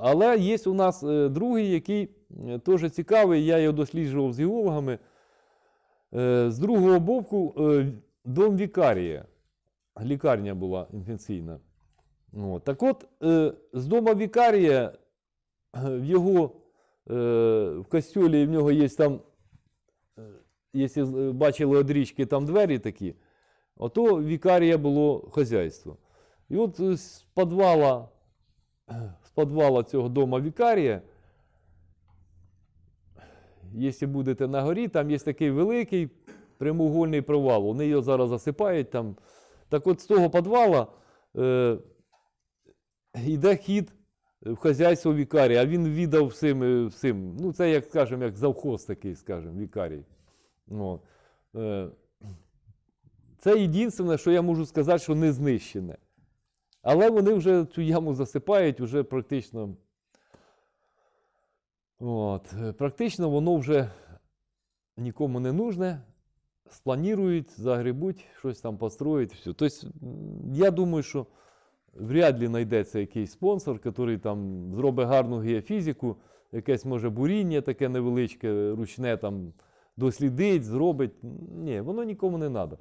Але є у нас е, другий, який е, теж цікавий, я його досліджував з геологами. Е, З другого боку, дом вікарія. Лікарня була інфекційна. От. Так от, з дома вікарія в його в костюлі в нього є там, якщо бачили од річки, там двері такі, ото вікарія було хазяйство. І от з підвала, з підвала цього дома вікарія, якщо будете на горі, там є такий великий прямоугольний провал. Вони його зараз засипають там. Так от з того підвала е, йде хід в хазяйство вікарія, а він віддав всім, е, всім. Ну, це, як скажемо, як завхоз такий, скажімо, вікарій. От. Е, це єдине, що я можу сказати, що не знищене. Але вони вже цю яму засипають, вже практично. От. Практично воно вже нікому не нужне. Спланірують, загребуть, щось там построїть. Все. Тобто, я думаю, що вряд ли знайдеться якийсь спонсор, який там зробить гарну геофізику, якесь може буріння таке невеличке, ручне там дослідить, зробить. Ні, воно нікому не треба.